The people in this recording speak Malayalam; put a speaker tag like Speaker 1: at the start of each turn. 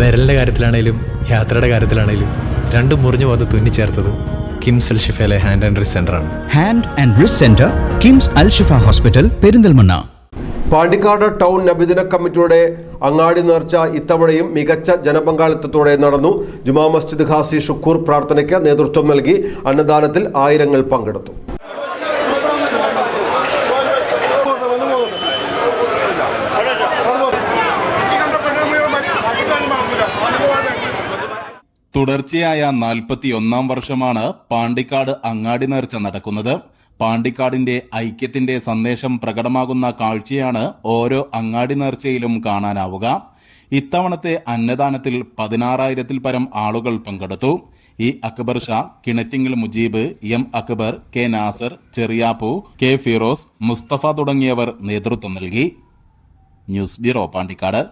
Speaker 1: വിരലിന്റെ കാര്യത്തിലാണേലും യാത്രയുടെ കാര്യത്തിലാണേലും രണ്ടും മുറിഞ്ഞു പോകാതെ തുന്നിച്ചേർത്തത് കിംസ് അൽ ഷിഫയിലെ ഹാൻഡ് ആൻഡ് റിസ് ആണ്.
Speaker 2: Hand and wrist centre KIMS Al Shifa hospital Perinthalmanna.
Speaker 3: Pandikkad town നബിദിന കമ്മിറ്റിയുടെ അങ്ങാടി നേർച്ച ഇത്തവണയും മികച്ച ജനപങ്കാളിത്തത്തോടെ നടന്നു. ജുമാ മസ്ജിദ് ഖാസി ഷുക്കൂർ പ്രാർത്ഥനയ്ക്ക് നേതൃത്വം നൽകി. അന്നദാനത്തിൽ ആയിരങ്ങൾ പങ്കെടുത്തു.
Speaker 4: തുടർച്ചയായ നാൽപ്പത്തിയൊന്നാം വർഷമാണ് പാണ്ടിക്കാട് അങ്ങാടി നേർച്ച നടക്കുന്നത്. പാണ്ടിക്കാടിന്റെ ഐക്യത്തിന്റെ സന്ദേശം പ്രകടമാകുന്ന കാഴ്ചയാണ് ഓരോ അങ്ങാടി നേർച്ചയിലും കാണാനാവുക. ഇത്തവണത്തെ അന്നദാനത്തിൽ പതിനാറായിരത്തിൽ പരം ആളുകൾ പങ്കെടുത്തു. E Akbar Shah Kinattingal Mujeeb M Akbar K Nasar Cheriyapu K Firoz Musthafa തുടങ്ങിയവർ നേതൃത്വം നൽകി. News bureau Pandikkad.